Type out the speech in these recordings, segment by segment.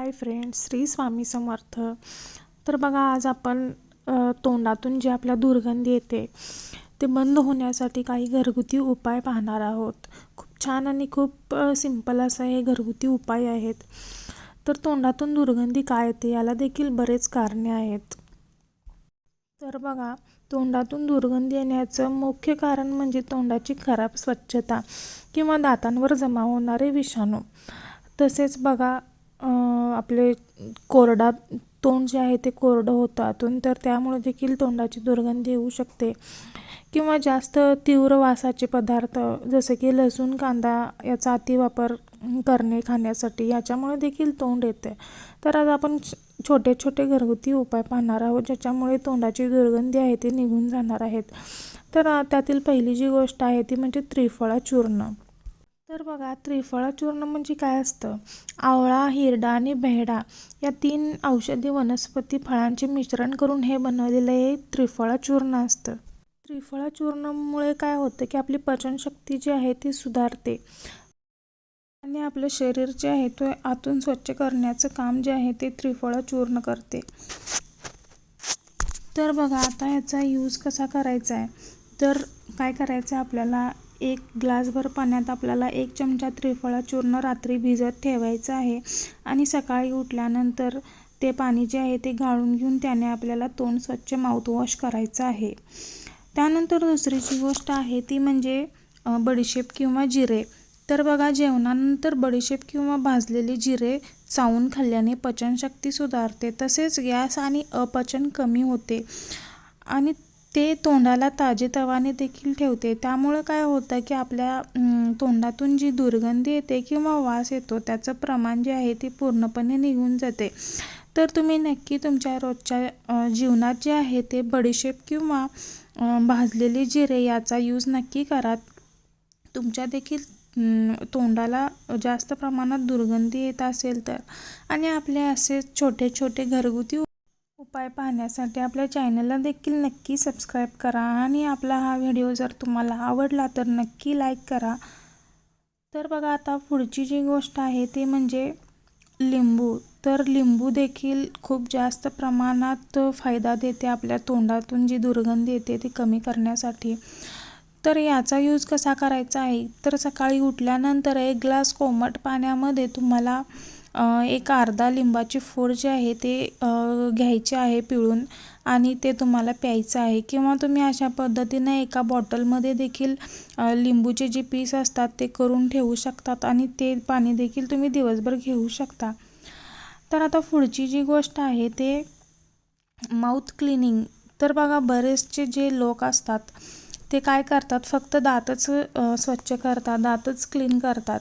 Hi friends Shri Swami Samarth. तर बघा आज आपण तोंडातून जे आपल्या दुर्गंधी येते ते बंद होण्यासाठी काही घरगुती उपाय पाहणार आहोत. खूप छान आणि खूप सिंपल असं हे घरगुती उपाय आहेत. तर तोंडातून दुर्गंधी काय येते याला देखील बरेच कारणे आहेत. तर बघा तोंडातून दुर्गंधी येण्याचं मुख्य कारण म्हणजे तोंडाची खराब स्वच्छता किंवा दातांवर जमा होणारे विषाणू. तसेच बघा आपले कोरडा तोंड जे आहे ते कोरडं होतं आतून तर त्यामुळे देखील तोंडाची दुर्गंधी येऊ शकते. किंवा जास्त तीव्र वासाचे पदार्थ जसे की लसूण कांदा याचा अतिवापर करणे खाण्यासाठी याच्यामुळे देखील तोंड येते. तर आज आपण छोटे छोटे घरगुती उपाय पाहणार आहोत ज्याच्यामुळे तोंडाची दुर्गंधी आहे ती निघून जाणार आहेत. तर त्यातील पहिली जी गोष्ट आहे ती म्हणजे त्रिफळा चूर्ण तर बघा त्रिफळा चूर्ण म्हणजे काय असतं? आवळा हिरडा आणि भेडा या तीन औषधी वनस्पती फळांचे मिश्रण करून हे बनवलेलं हे त्रिफळा चूर्ण असतं. त्रिफळा चूर्णामुळे काय होतं की आपली पचनशक्ती जी आहे ती सुधारते. आणि आपलं शरीर जे आहे तो आतून स्वच्छ करण्याचं काम जे आहे ते त्रिफळा चूर्ण करते. तर बघा आता याचा यूज कसा करायचा आहे? तर काय करायचं आहे आपल्याला? एक ग्लासभर पाण्यात आपल्याला एक चमचा त्रिफळा चूर्ण रात्री भिजत ठेवायचं आहे. आणि सकाळी उठल्यानंतर ते पाणी जे आहे ते गाळून घेऊन त्याने आपल्याला तोंड स्वच्छ माउथवॉश करायचं आहे. त्यानंतर दुसरी जी गोष्ट आहे ती म्हणजे बडीशेप किंवा जिरे. तर बघा जेवणानंतर बडीशेप किंवा भाजलेले जिरे चावून खाल्ल्याने पचनशक्ती सुधारते. तसेच गॅस आणि अपचन कमी होते. आणि ते तोंडाला ताजेतवाने देखील ठेवते. त्यामुळं काय होतं की आपल्या तोंडातून जी दुर्गंधी येते किंवा वास येतो त्याचं प्रमाण जे आहे ते पूर्णपणे निघून जाते. तर तुम्ही नक्की तुमच्या रोजच्या जीवनात जे आहे ते बडीशेप किंवा भाजलेले जिरे याचा यूज नक्की करा. तुमच्या देखील तोंडाला जास्त प्रमाणात दुर्गंधी येत असेल तर. आणि आपले असे छोटे छोटे घरगुती उपाय पाहण्यासाठी आपल्या चॅनलला देखील नक्की सबस्क्राईब करा. आणि आपला हा व्हिडिओ जर तुम्हाला आवडला तर नक्की लाईक करा. तर बघा आता पुढची जी गोष्ट आहे ती म्हणजे लिंबू. तर लिंबू देखील खूप जास्त प्रमाणात फायदा देते आपल्या तोंडातून जी दुर्गंधी येते ती कमी करण्यासाठी. तर याचा यूज कसा करायचा आहे? तर सकाळी उठल्यानंतर एक ग्लास कोमट पाण्यामध्ये तुम्हाला एक अर्धा लिंबाची फोड जे आहे ते घ्यायचे आहे पिळून आणि ते तुम्हाला प्यायचं आहे. किंवा तुम्ही अशा पद्धतीने एका बॉटलमध्ये देखील लिंबूचे जे पीस असतात ते करून ठेवू शकतात आणि ते पाणी देखील तुम्ही दिवसभर घेऊ शकता. तर आता पुढची जी गोष्ट आहे ते माउथ क्लिनिंग तर बघा बरेचसे जे लोक असतात ते काय करतात? फक्त दातच स्वच्छ करतात दातच क्लीन करतात.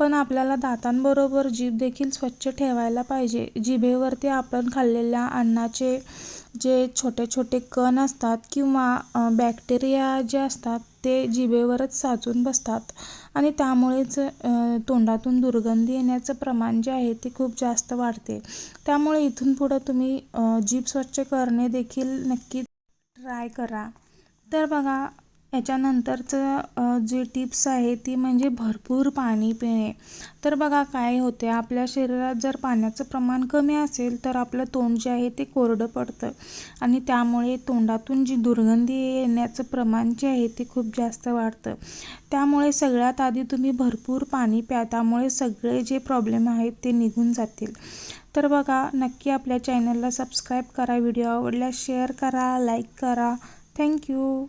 पण आपल्याला दातांबरोबर जीभ देखील स्वच्छ ठेवायला पाहिजे. जिभेवरती आपण खाल्लेल्या अन्नाचे जे छोटे छोटे कण असतात किंवा बॅक्टेरिया जे असतात ते जिभेवरच साचून बसतात. आणि त्यामुळेच तोंडातून दुर्गंधी येण्याचं प्रमाण जे आहे ते खूप जास्त वाढते. त्यामुळे इथून पुढं तुम्ही जीभ स्वच्छ करणे देखील नक्की ट्राय करा. तर बघा याच्यानंतरचं जे जी टिप्स आहे ती म्हणजे भरपूर पाणी पिणे. तर बघा काय होते आपल्या शरीरात जर पाण्याचं प्रमाण कमी असेल तर आपलं तोंड जे आहे ते कोरडं पडतं. आणि त्यामुळे तोंडातून जी दुर्गंधी येण्याचं प्रमाण जे आहे ते खूप जास्त वाढतं. त्यामुळे सगळ्यात आधी तुम्ही भरपूर पाणी प्या त्यामुळे सगळे जे प्रॉब्लेम आहेत ते निघून जातील. तर बघा नक्की आपल्या चॅनलला सबस्क्राईब करा व्हिडिओ आवडल्यास शेअर करा लाईक करा. थँक्यू.